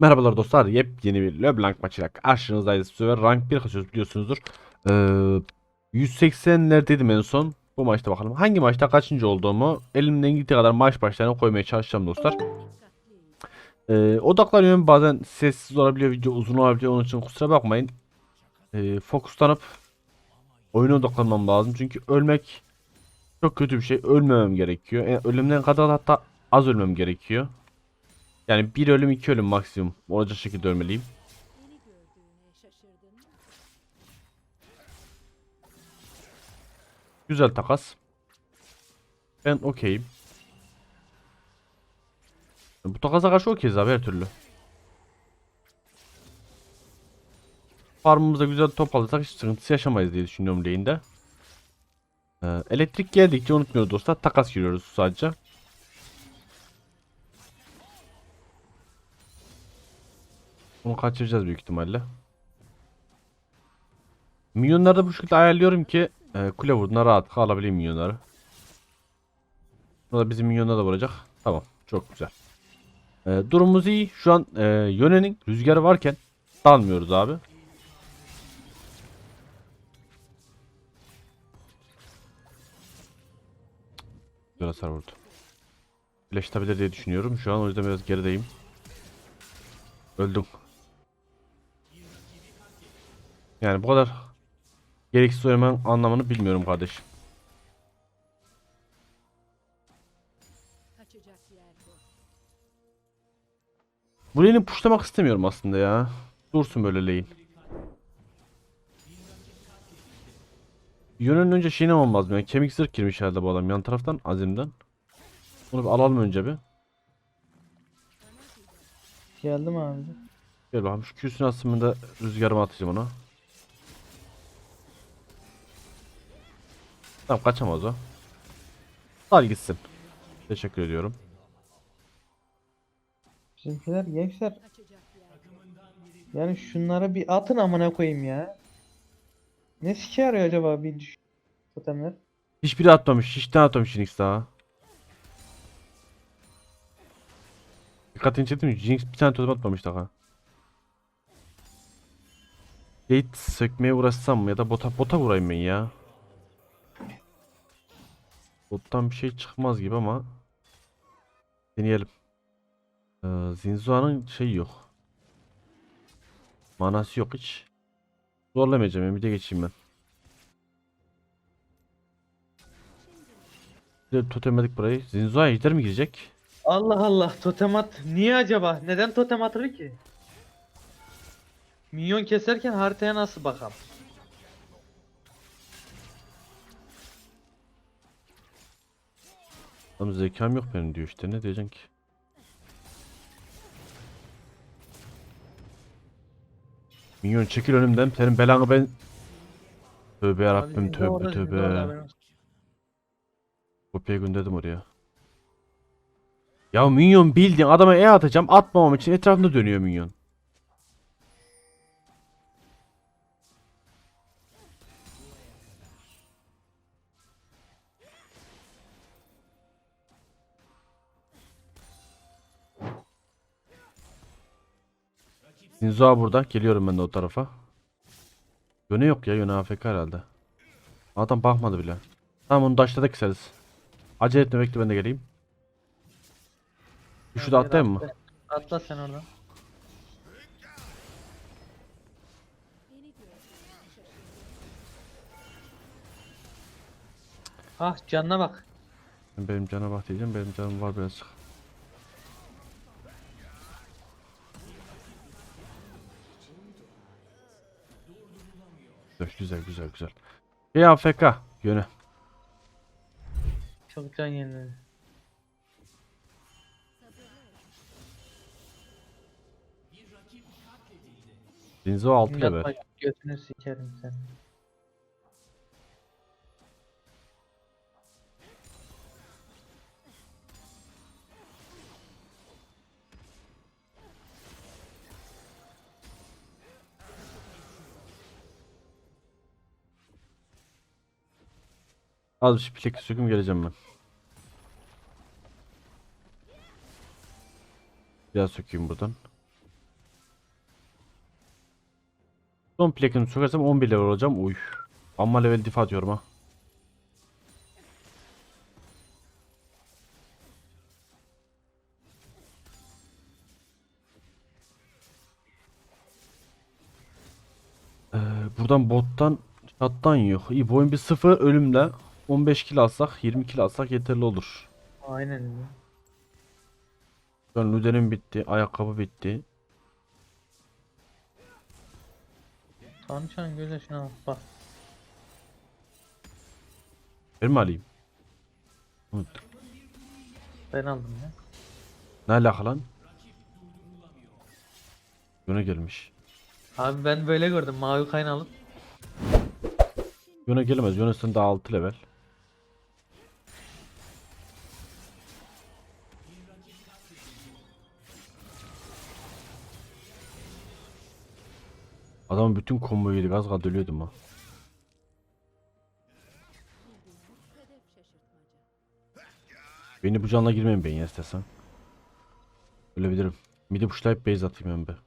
Merhabalar dostlar, yepyeni bir LeBlanc maçıyla karşınızdayız. Sefer rank 1 kasıyoruz biliyorsunuzdur. Ee, 180'lerdeydim en son. Bu maçta bakalım. Hangi maçta kaçıncı olduğumu elimden gittiği kadar maç başlarına koymaya çalışacağım dostlar. Ee, odaklanıyorum bazen sessiz olabiliyor, video uzun olabiliyor. Onun için kusura bakmayın. Ee, fokuslanıp oyuna odaklanmam lazım. Çünkü ölmek çok kötü bir şey. Ölmemem gerekiyor. Yani ölümden kadar hatta az ölmem gerekiyor. Yani bir ölüm iki ölüm maksimum olacak şekilde ölmeliyim. Güzel takas. Ben okeyim. Bu takasa karşı okeyiz abi her türlü. Farmımıza güzel top alırsak hiç sıkıntısı yaşamayız diye düşünüyorum lane'de. Ee, elektrik geldikçe unutmuyoruz dostlar. Takas giriyoruz sadece. Bunu kaçıracağız büyük ihtimalle. Minyonları da bu şekilde ayarlıyorum ki e, kule vurduğuna rahat alabileyim minyonları. Bu da bizim minyonlara da vuracak. Tamam. Çok güzel. E, durumumuz iyi. Şu an e, yönenin rüzgarı varken dalmıyoruz abi. Güzel hasar vurdu. Flash diye düşünüyorum. Şu an o yüzden biraz gerideyim. Öldüm. Yani bu kadar gereksiz oynamanın anlamını bilmiyorum kardeşim. Bu lane'i pushlamak istemiyorum aslında ya. Dursun böyle lane. Yönün önce şeyine olmaz mı? Yani kemik zırh girmiş herhalde bu adam yan taraftan Azim'den. Bunu bir alalım önce bir. Geldim abi. Gel bakalım şu Q'sunu aslında da rüzgarımı atacağım ona. Tamam kaçamaz o. Sal gitsin. Teşekkür ediyorum. Bizimkiler gençler yani şunlara bir atın amına koyayım ya. Ne sike arıyor acaba bir düş totemler? Hiçbiri atmamış. Hiç tane atmamış Jinx daha. Dikkatini çekti mi? Jinx bir tane totem atmamış daha. Gate sökmeye uğraşsam mı ya da bota bota vurayım ben ya. Bottan bir şey çıkmaz gibi ama deneyelim. Ee, Zinzua'nın şeyi yok. Manası yok hiç. Zorlamayacağım ben bir de geçeyim ben. Bir de totemledik burayı. Zinzua ejder mi girecek? Allah Allah totem at. Niye acaba? Neden totem atır ki? Minyon keserken haritaya nasıl bakalım? Ama zekam yok benim diyor işte. Ne diyeceksin ki? Minyon çekil önümden. Senin belanı ben Tövbe yarabbim tövbe tövbe. Kopya gönderdim oraya. Ya minyon bildiğin adama E atacağım. Atmamam için etrafında dönüyor minyon Zinzoa burada. Geliyorum ben de o tarafa. Yöne yok ya. Yöne AFK herhalde. Adam bakmadı bile. Tamam onu daşta da keseriz. Acele etme bekle ben de geleyim. Şurada Abi, atlayayım mı? atla- sen oradan. Ah canına bak. Benim cana bak diyeceğim. Benim canım var birazcık. Güzel güzel güzel güzel. Bir AFK yöne. Çok can yeniledi. Zinzo 6 Yatma level. götünü sikerim sen. Az bir şey plek söküm geleceğim ben. Biraz sökeyim buradan. Son plakını sökersem 11 level olacağım. Uy. Amma level difa atıyorum ha. Ee, buradan bottan chattan yok. İyi bu oyun bir sıfır ölümle 15 kill alsak 20 kill alsak yeterli olur. Aynen an Luden'in bitti. Ayakkabı bitti. Tanrıçanın göz yaşına bak. Ben mi alayım? Unuttum. Ben aldım ya. Ne alaka lan? Yöne gelmiş. Abi ben böyle gördüm. Mavi kayın alıp. Yöne gelemez. Yöne daha 6 level. Adamın bütün komboyu yedik. Az kaldı ha. Beni bu canla girmeyin ben ya istesen. Ölebilirim. Midi pushlayıp base atayım ben be.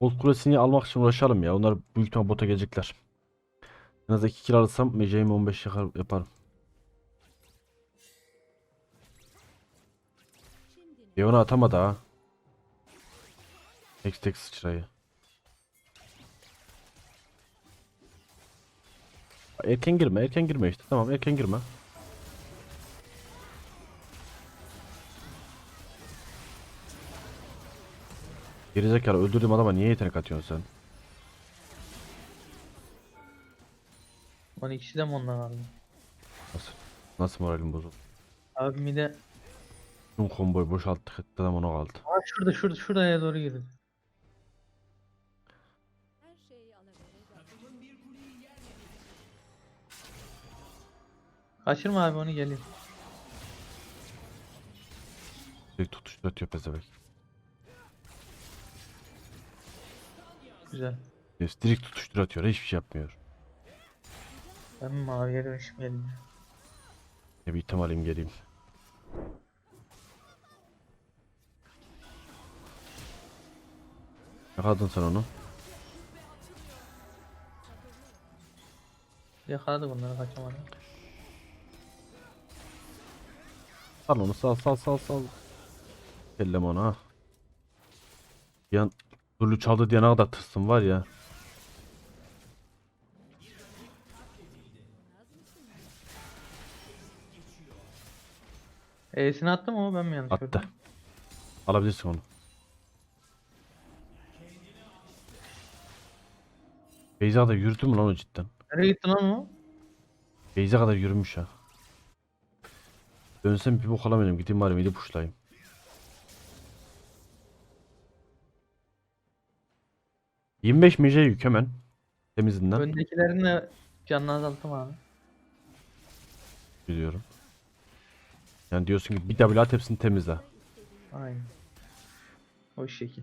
Gold kulesini almak için uğraşalım ya. Onlar büyük ihtimal bota gelecekler. En az 2 kill alırsam Mece'imi 15 yakar, yaparım. Leon'a atamadı ha. Tek tek sıçrayı. Erken girme, erken girme işte. Tamam, erken girme. Gerizekalı öldürdüğüm adama niye yetenek atıyorsun sen? 12'si de mi ondan aldı? Nasıl? Nasıl moralim bozuldu? Abi mide. Tüm komboyu boşalttık etti adam ona kaldı. Aa şurada şurada şuraya doğru girdi. Kaçırma abi onu geleyim. Direkt tutuştu atıyor pezevenk. Güzel. Yes, direkt tutuştur atıyor. Hiçbir şey yapmıyor. Ben maviye dönüşüm geldim. Ya bir item alayım geleyim. Yakaladın sen onu. Yakaladık onları kaçamadı. Sal onu sal sal sal sal. Kellem onu ha. Bir an Lulu çaldı diye ne kadar tırsın var ya. E'sini attı mı o ben mi yanlış Attı. gördüm? Alabilirsin onu. Beyza da yürüdü mü lan o cidden? Nereye gitti lan o? Beyza kadar yürümüş ha. Dönsem bir bok alamıyorum. Gideyim bari midi puşlayayım. ...25 mece yük hemen. Temizinden Öndekilerin de canını azalttım abi. biliyorum. Yani diyorsun ki bir W at hepsini temizle. Aynen. O şekil.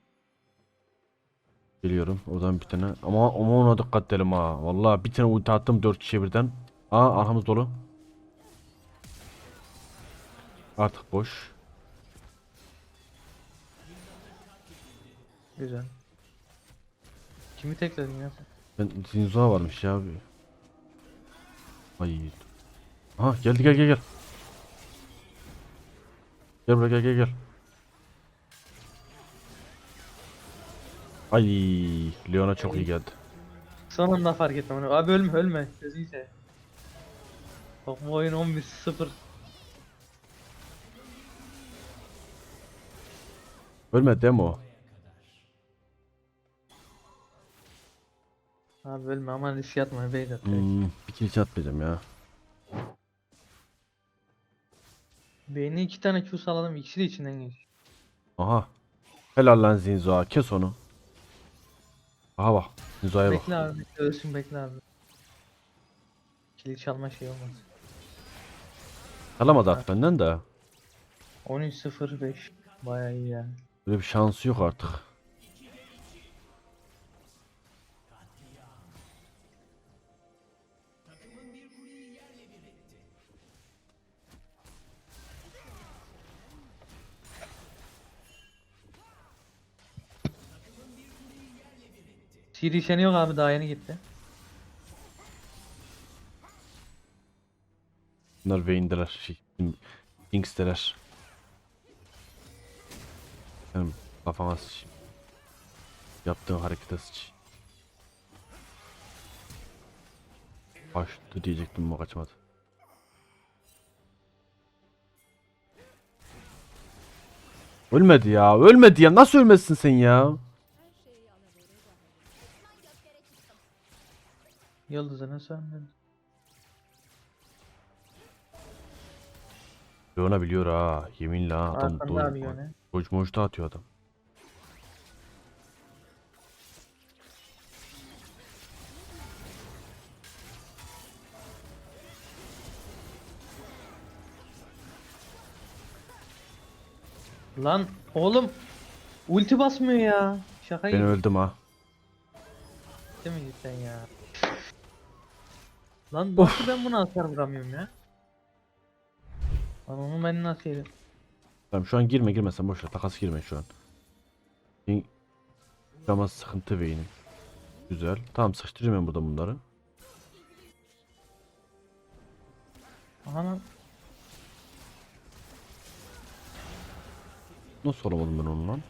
Geliyorum oradan bir tane. Ama, ama ona dikkat edelim ha. Vallahi bir tane ulti attım 4 kişiye birden. Aa arkamız dolu. Artık boş. Güzel. Kimi tekledin ya? Ben Zinzo'a varmış ya abi. Ay. Aha geldi gel gel gel. Gel buraya gel gel gel. Ay Leona çok iyi geldi. Son anda fark ettim onu. Abi ölme ölme. Gözünü seveyim. Bak bu oyun 11-0. Ölmedi değil mi o? Abi ölme aman risk atma beyler. Hmm, bir kill atmayacağım ya. Beyni iki tane Q saladım ikisi de içinden geç. Aha. Helal lan Zinzo'a kes onu. Aha bak. Zinzo'ya bak. Bekle abi bekle ölsün bekle abi. Kili çalma şey olmaz. Alamadı at benden de. 13-0-5 Baya iyi yani. Böyle bir şansı yok artık. Seni yok abi daha yeni gitti. Bunlar Vayne'deler. Şey, Kings'teler. Benim kafama sıçayım. Yaptığın harekete sıç. Kaçtı diyecektim ama kaçmadı. Ölmedi ya. Ölmedi ya. Nasıl ölmezsin sen ya? Yıldızını söndün. Leona biliyor ha. Yeminle ha. Adam Arkanda doğru. abi yöne. Koç moçta atıyor adam. Lan oğlum ulti basmıyor ya. Şaka Ben gibi öldüm ha. değil mi cidden ya? Lan nasıl ben buna hasar vuramıyorum ya? Lan onu ben nasıl yedim? Tamam şu an girme girme sen boş ver. Takas girme şu an. Ama sıkıntı beynim. Güzel. Tamam sıkıştıracağım ben burada bunları. Aha. Nasıl olamadım ben onu lan?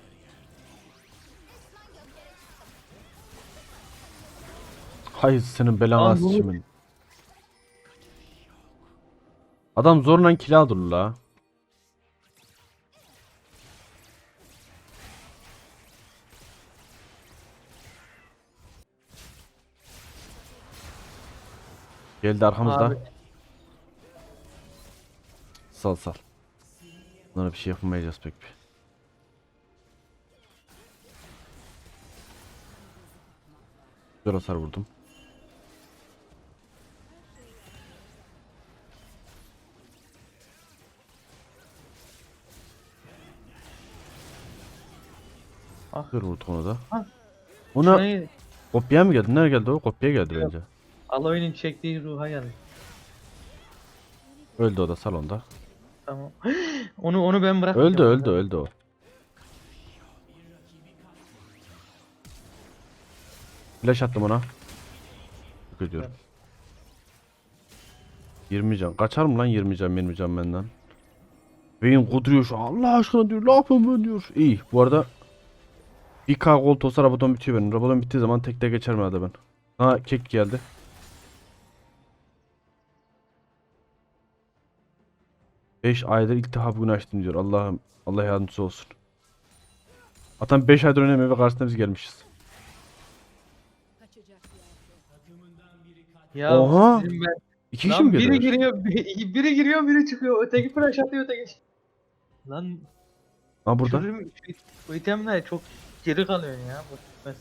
Hay senin belanı Lan bu- sıçayım. Adam zorla kill aldı la. Geldi arkamızda. Abi. Sal sal. Bunlara bir şey yapamayacağız pek bir. Güzel hasar vurdum. Ah. Vurduk onu da. Ah. Ona kopya mı geldi? Nereye geldi o? Kopya geldi Yok. bence. Aloy'un çektiği ruha geldi. Öldü o da salonda. Tamam. onu onu ben bırak. Öldü öldü öldü o. Flash attım ona. Çok ediyorum. 20 can. Kaçar mı lan 20 can 20 can benden? Beyin kuduruyor şu an. Allah aşkına diyor. Ne yapayım ben diyor. İyi. Bu arada 1K gold olsa Rabadon bitiyor benim. Rabadon bittiği zaman tek tek geçerim herhalde ben. Ha kek geldi. Beş aydır ilk defa bugün açtım diyor. Allah'ım Allah yardımcısı olsun. Atan 5 aydır oynamıyor ve karşısına biz gelmişiz. Ya Oha! ben İki kişi Lan mi biri geliyor? giriyor, biri, biri giriyor, biri çıkıyor. Öteki flash atıyor, öteki. Lan Ha burada. Burada. bu itemler çok geri kalıyor ya. Bu bitmez.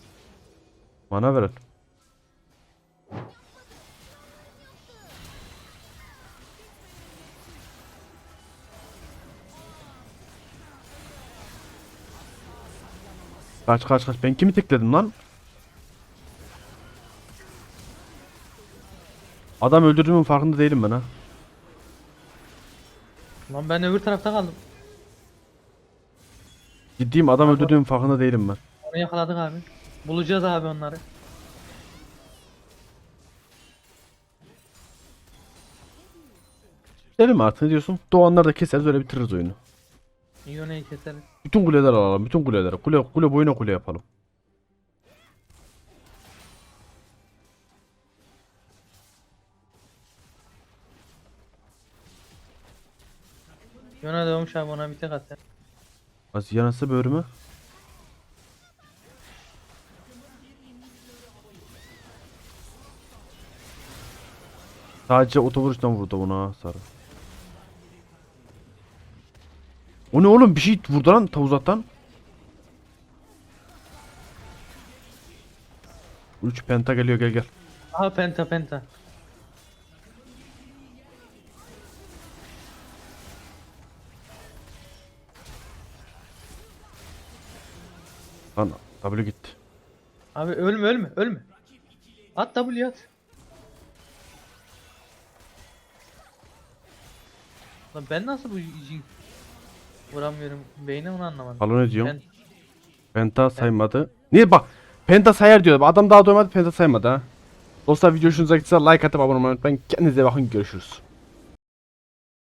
Bana verin. Kaç kaç kaç. Ben kimi tekledim lan? Adam öldürdüğümün farkında değilim ben ha. Lan ben öbür tarafta kaldım. Ciddiyim adam öldürdüğümün farkında değilim ben. Onu yakaladık abi. Bulacağız abi onları. Gidelim artık ne diyorsun? Doğanlar da keseriz öyle bitiririz oyunu. Ione'yi keseriz. Bütün kuleler alalım. Bütün kuleleri. Kule, kule boyuna kule yapalım. Ione dövmüş abi ona bir tek at. ya. Az yanası bölümü. Sadece otobüsten vurdu buna sarı. O ne oğlum bir şey vurdu lan ta uzaktan. 3 penta geliyor gel gel. Aha penta penta. Lan W gitti. Abi ölme ölme ölme. At W at. Lan ben nasıl bu vuramıyorum? Beyni onu anlamadım. Halo ne diyorsun? Ben Penta saymadı. Niye bak Penta sayar diyor. Adam daha doymadı penta saymadı ha. Dostlar video hoşunuza gitse like atıp abone olmayı unutmayın. Kendinize bakın görüşürüz.